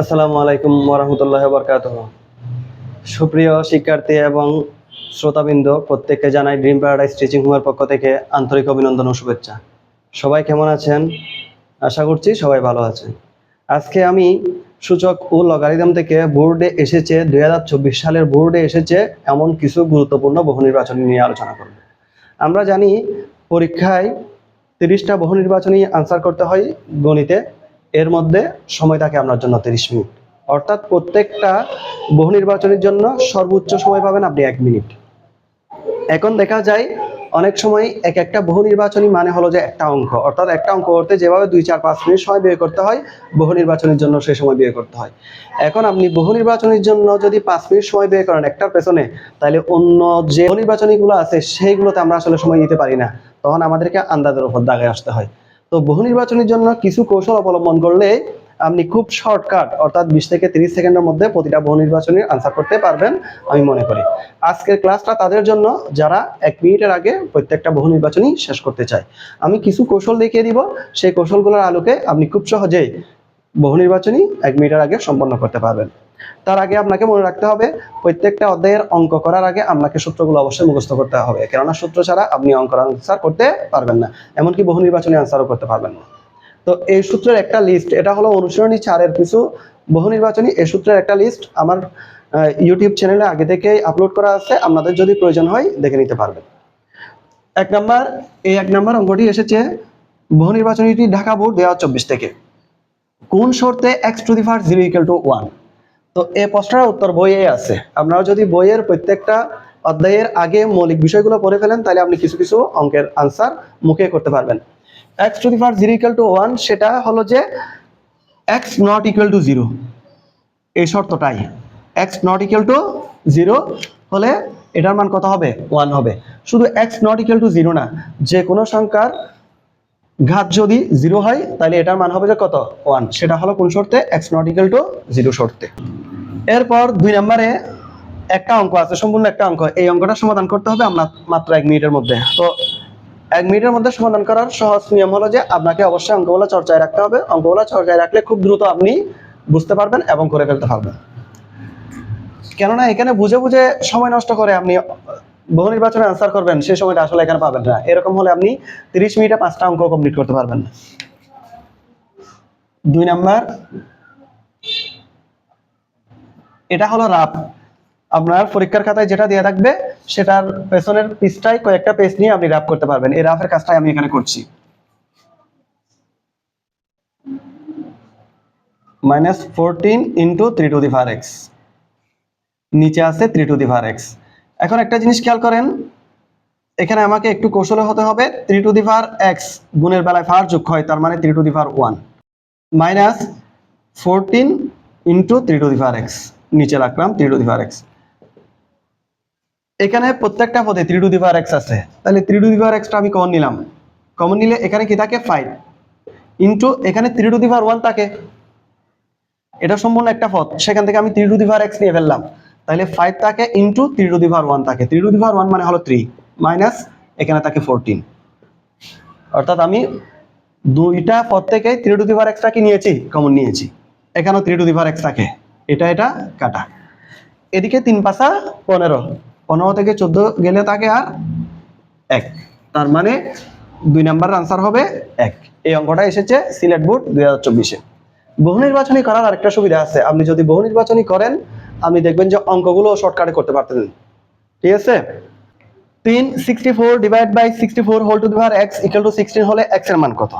আসসালামু আলাইকুম ওরহমতুল্লাহ বরকাত সুপ্রিয় শিক্ষার্থী এবং শ্রোতাবৃন্দ, প্রত্যেককে জানাই ড্রিম প্যারাডাইস টিচিং হোমের পক্ষ থেকে আন্তরিক অভিনন্দন ও শুভেচ্ছা। সবাই কেমন আছেন? আশা করছি সবাই ভালো আছেন। আজকে আমি সূচক ও লগারিদম থেকে বোর্ডে এসেছে, দুই হাজার চব্বিশ সালের বোর্ডে এসেছে এমন কিছু গুরুত্বপূর্ণ বহু নির্বাচনী নিয়ে আলোচনা করব। আমরা জানি পরীক্ষায় তিরিশটা বহু নির্বাচনী আনসার করতে হয় গণিতে। এর মধ্যে সময় থাকে আপনার জন্য তিরিশ মিনিট। অর্থাৎ প্রত্যেকটা বহু নির্বাচনের জন্য সর্বোচ্চ সময় পাবেন আপনি এক মিনিট। এখন দেখা যায়, অনেক সময় এক একটা বহু নির্বাচনী মানে হলো যে একটা অঙ্ক। অর্থাৎ একটা অঙ্ক করতে যেভাবে দুই, চার, পাঁচ মিনিট সময় ব্যয় করতে হয়, বহু নির্বাচনের জন্য সেই সময় ব্যয় করতে হয়। এখন আপনি বহু নির্বাচনের জন্য যদি পাঁচ মিনিট সময় ব্যয় করেন একটার পেছনে, তাহলে অন্য যে বহু নির্বাচনীগুলো আছে, সেইগুলোতে আমরা আসলে সময় দিতে পারি না। তখন আমাদেরকে আন্দাজের উপর দাগে আসতে হয়। তো বহু নির্বাচনের জন্য কিছু কৌশল অবলম্বন করলে আপনি খুব শর্টকাট অর্থাৎ বিশ থেকে তিরিশ সেকেন্ডের মধ্যে প্রতিটা বহু নির্বাচনের আনসার করতে পারবেন, আমি মনে করি। আজকের ক্লাসটা তাদের জন্য, যারা এক মিনিটের আগে প্রত্যেকটা বহু নির্বাচনই শেষ করতে চায়। আমি কিছু কৌশল দেখিয়ে দিব, সেই কৌশলগুলোর আলোকে আপনি খুব সহজেই বহু নির্বাচনী এক মিনিটের আগে সম্পন্ন করতে পারবেন। তার আগে আপনাকে মনে রাখতে হবে, প্রত্যেকটা অধ্যায়ের অঙ্ক করার আগে আপনাকে সূত্রগুলো অবশ্যই মুখস্থ করতে হবে, কেননা সূত্র ছাড়া আপনি অঙ্কের আনসার করতে পারবেন না, এমনকি বহু নির্বাচনী আনসারও করতে পারবেন না। তো এই সূত্রের একটা লিস্ট এটা হলো অনুসরণী চারের কিছু, বহু নির্বাচনী, এই সূত্রের একটা লিস্ট আমার ইউটিউব চ্যানেলে আগে থেকেই আপলোড করা আছে, আপনাদের যদি প্রয়োজন হয় দেখে নিতে পারবেন। এক নাম্বার, এই এক নাম্বার অঙ্কটি এসেছে বহু নির্বাচনীটি ঢাকা বোর্ড হাজার চব্বিশ থেকে। কোন শর্তে x to the power zero equal to one তো এই প্রশ্নের উত্তর বইয়ে আছে। আপনারা যদি বইয়ের প্রত্যেকটা অধ্যায়ের আগে মৌলিক বিষয়গুলো পড়ে ফেলেন, তাহলে আপনি কিছু কিছু অঙ্কের আনসার মুখে করতে পারবেন। X to the power zero equal to one সেটা হলো যে x not equal to zero এই শর্তটাই। X not equal to zero হলে এটার মান কত হবে? ওয়ান হবে। শুধু x not equal to zero না, যে কোনো সংখ্যার ঘাত যদি জিরো হয়, তাহলে এটার মান হবে যে কত? ওয়ান সেটা হলো কোন শর্তে? X not equal to zero শর্তে। এরপর দুই নম্বরে একটা অঙ্ক আছে, সম্পূর্ণ একটা অঙ্ক। এই অঙ্কটা সমাধান করতে হবে আপনার মাত্র এক মিনিটের মধ্যে। তো এক মিনিটের মধ্যে সমাধান করার সহজ নিয়ম হলো যে আপনাকে অবশ্যই অঙ্কগুলো চর্চায় রাখতে হবে। অঙ্কগুলো চর্চায় রাখলে খুব দ্রুত আপনি বুঝতে পারবেন এবং করে ফেলতে পারবেন। কেননা এখানে বুঝে বুঝে সময় নষ্ট করে আপনি বহু নির্বাচনে আনসার করবেন, সেই সময়টা আসলে এখানে পাবেন না। এরকম হলে আপনি তিরিশ মিনিটে পাঁচটা অঙ্ক কমপ্লিট করতে পারবেন দুই নাম্বার এটা হলো রাফ। আপনার পরীক্ষার খাতায় যেটা দেওয়া থাকবে, সেটার পেছনের পিসটাই কয়েকটা পেজ নিয়ে আপনি রাফ করতে পারবেন। এই রাফের কাজটাই আমি এখানে করছি। Minus fourteen into three to the power x নিচে আছে three to the power x এখন একটা জিনিস খেয়াল করেন, এখানে আমাকে একটু কৌশলে হতে হবে। Three to the power x গুণের বেলায় ফার যোগ হয়, তার মানে three to the power one minus fourteen into three to the power x নিচে রাখলাম থ্রি টু দি এক্স এখানে প্রত্যেকটা পদে থ্রি টু দি এক্স আছে। তাহলে থ্রি টু দি এক্সটা আমি কমন নিলাম। কমন নিলে এখানে কি থাকে? ফাইভ ইন্টু এখানে থ্রি টু দি ওয়ান থাকে। এটা সম্পূর্ণ একটা পদ। সেখান থেকে আমি থ্রি টু দি এক্স নিয়ে ফেললাম। তাহলে ফাইভ থাকে into three to the one থাকে। থ্রি টু দি ওয়ান মানে হলো থ্রি মাইনাস এখানে থাকে ফোরটিন অর্থাৎ আমি দুইটা পদ থেকে থ্রি টু দি এক্সটা কি নিয়েছি কমন নিয়েছি। এখানেও থ্রি টু দি এক্স থাকে। এটা এটা কাটা। এদিকে তিন পাশা পনেরো। পনেরো থেকে চোদ্দ গেলে থাকে আর এক। তার মানে দুই নাম্বার আনসার হবে এক। এই অঙ্কটা এসেছে সিলেট বোর্ড দুই হাজার চব্বিশে। বহু নির্বাচনী করার আরেকটা সুবিধা আছে। আপনি যদি বহু নির্বাচনী করেন, আপনি দেখবেন যে অঙ্কগুলো শর্টকাটে করতে পারতেন। ঠিক আছে? তিন sixty four divide by sixty four whole to the power x equal to sixteen হলে এক্সের মান কত?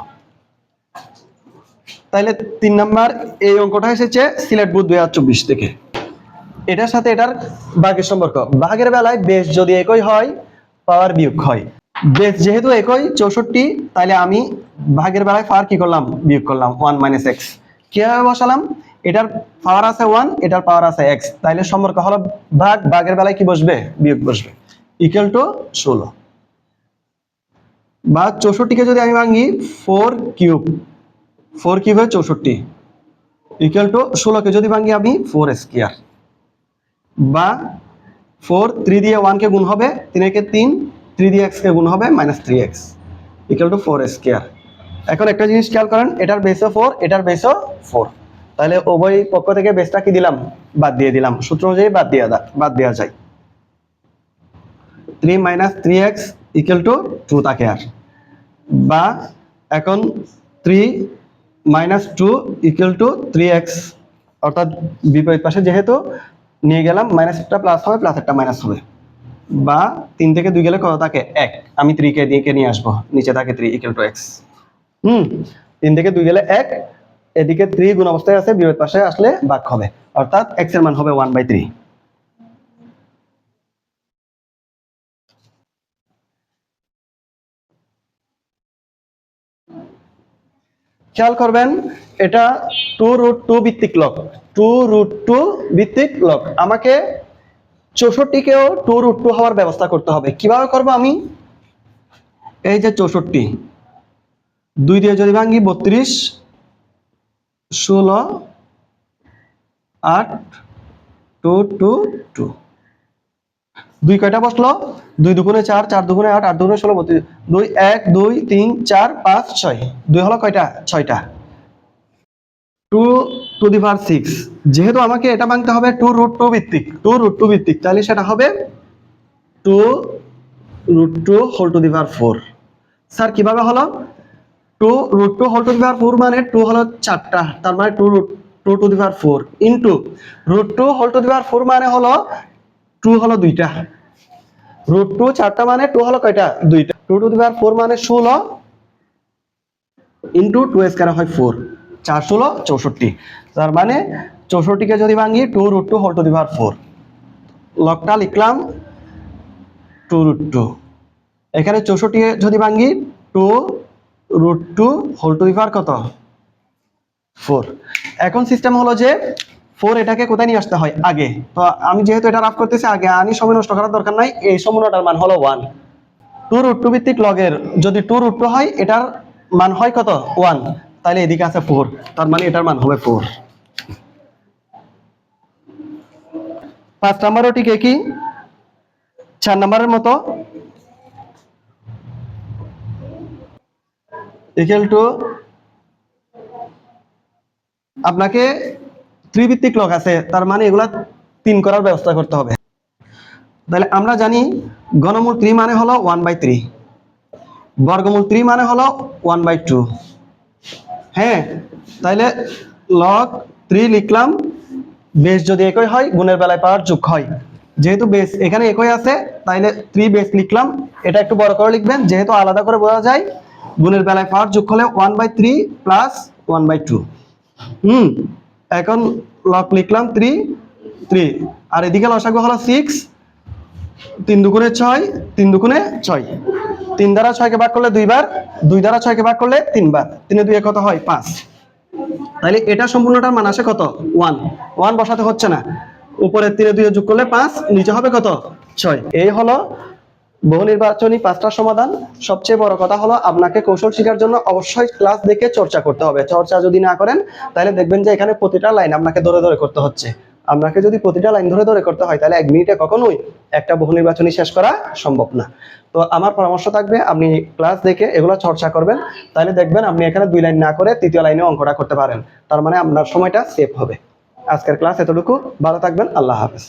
তাহলে তিন নাম্বার, এই অঙ্কটা এসেছে সিলেট বুথ দুই চব্বিশ থেকে। এটার সাথে এটার বাঘের সম্পর্ক। ভাগের বেলায় বেশ যদি একই হয়, পাওয়ার বিয়োগ হয়। বেশ যেহেতু একই, চৌষট্টি তাহলে আমি ভাগের বেলায় পাওয়ার কি করলাম? বিয়োগ করলাম, ওয়ান মাইনাস এক্স। কীভাবে বসালাম? এটার পাওয়ার আছে ওয়ান, এটার পাওয়ার আছে এক্স। তাহলে সম্পর্ক হলো ভাগ, ভাগের বেলায় কি বসবে? বিয়োগ বসবে। ইকুয়াল টু ষোলো। বা চৌষট্টিকে যদি আমি ভাঙি ফোর কিউব ফোর কিউব হয়? চৌষট্টি। ইকুয়াল টু ষোলোকে যদি ভাঙি আমি ফোর স্কোয়ার বা ফোর থ্রি দিয়ে ওয়ানকে গুণ হবে, তিনেকে তিন থ্রি দিয়ে এক্সকে গুণ হবে minus three x equal to four square এখন একটা জিনিস খেয়াল করেন, এটার বেসও ফোর এটার বেসও ফোর তাহলে উভয় পক্ষ থেকে বেসটা কি দিলাম? বাদ দিয়ে দিলাম। সূত্র অনুযায়ী বাদ দিয়ে বাদ দেওয়া যায়। Three minus three x equal to two থাকে আর। বা এখন three minus two equal to three x অর্থাৎ বিপরীত পাশে যেহেতু নিয়ে গেলাম মাইনাস একটা প্লাস হবে প্লাস একটা মাইনাস হবে। বা তিন থেকে দুই গেলে কত থাকে? এক। আমি থ্রিকে দিকে নিয়ে আসব? নিচে থাকে থ্রি ইকুয়াল টু এক্স হুম? তিন থেকে দুই গেলে এক। এদিকে থ্রি গুণ অবস্থায় আছে, বিপরীত পাশে আসলে ভাগ হবে। অর্থাৎ এক্সের মান হবে ওয়ান বাই থ্রি খেয়াল করবেন, এটা টু রুট টু ভিত্তিক লক টু রুট টু ভিত্তিক লক আমাকে চৌষট্টিকেও টু রুট টু হওয়ার ব্যবস্থা করতে হবে। কীভাবে করব আমি? এই যে চৌষট্টি, দুই দিয়ে যদি ভাঙ্গি বত্রিশ, ষোলো, আট টু টু টু দুই কয়টা বসল? দুই দুগুণে চার চার দুগুণে আট আট দুগুণে ষোলো, বত্রিশ, দুই, এক, দুই, তিন, চার, পাঁচ, ছয়। দুই হলো কয়টা? ছয়টা। Two to the power six. যেহেতু আমাকে এটা ভাঙতে হবে টু রুট টু ভিত্তিক, টু রুট টু ভিত্তিক, তাহলে সেটা হবে two root two whole to the power four. Sir, কীভাবে হলো? Two root two whole to the power four মানে টু হলো চারটা, তার মানে two root, two to the power four. Into root two whole to the power four মানে হলো two হলো দুইটা। রুট টু চারটা মানে টু হলো কয়টা? দুইটা। Two to the power four মানে ষোলো ইন্টু টু স্কোয়ার হয় ফোর চার ষোলো, চৌষট্টি। তার মানে চৌষট্টিকে যদি ভাঙি two root two whole to the power four লকটা লিখলাম টু রুট টু এখানে চৌষট্টি যদি ভাঙি two root two whole to the power কত? ফোর এখন সিস্টেম হলো যে ফোর এটাকে কোথায় নিয়ে আসতে হয়? আগে। তো আমি যেহেতু এটা রাফ করতেছি, আগে আনি, সময় নষ্ট করার দরকার নাই। এই সমন্বয়টার মান হলো ওয়ান টু রুট টু ভিত্তিক লগের যদি টু রুট টু হয়, এটার মান হয় কত? ওয়ান তাহলে এদিকে আছে ফোর তার মানে এটার মান হবে ফোর পাঁচ নাম্বারও ঠিক একই চার নাম্বারের মতো। ইকুয়াল টু আপনাকে ত্রিভিত্তিক লগ আছে, তার মানে এগুলা তিন করার ব্যবস্থা করতে হবে। তাহলে আমরা জানি ঘনমূল থ্রি মানে হলো ওয়ান বাই থ্রি বর্গমূল থ্রি মানে হলো ওয়ান বাই টু হ্যাঁ তাইলে লগ থ্রি লিখলাম বেস যদি একই হয়, গুণের বেলায় পাওয়ার যোগ হয়। যেহেতু বেস এখানে একই আছে, তাইলে থ্রি বেস লিখলাম, এটা একটু বড় করে লিখবেন, যেহেতু আলাদা করে বোঝা যায়, গুণের বেলায় পাওয়ার যোগ হলে one by three plus one by two হুম এখন লক লিখলাম থ্রি থ্রি আর এদিকে লসাগু হলো সিক্স তিন দুগুণে ছয়, তিন দুগুণে ছয়। তিন দ্বারা ছয়কে ভাগ করলে দুইবার, দুই দ্বারা ছয়কে ভাগ করলে তিনবার। তিনে দুই কত হয়? পাঁচ। তাহলে এটা সম্পূর্ণটার মান আসে কত? ওয়ান ওয়ান বসাতে হচ্ছে না। উপরে তিনে দুই যোগ করলে পাঁচ, নিচে হবে কত? ছয়। এই হলো বহু নির্বাচনী পাঁচটা সমাধান। সবচেয়ে বড় কথা হলো আপনাকে কৌশল শেখার জন্য অবশ্যই ক্লাস দেখে চর্চা করতে হবে। চর্চা যদি না করেন, তাহলে দেখবেন যে এখানে প্রতিটা লাইন আপনাকে ধরে ধরে করতে হচ্ছে। আপনাকে যদি প্রতিটা লাইন ধরে ধরে করতে হয়, তাহলে এক মিনিটে কখনোই একটা বহু নির্বাচনী শেষ করা সম্ভব না। তো আমার পরামর্শ থাকবে, আপনি ক্লাস দেখে এগুলো চর্চা করবেন। তাহলে দেখবেন আপনি এখানে দুই লাইন না করে তৃতীয় লাইনে অঙ্কটা করতে পারেন। তার মানে আপনার সময়টা সেভ হবে। আজকের ক্লাস এতটুকু। ভালো থাকবেন। আল্লাহ হাফেজ।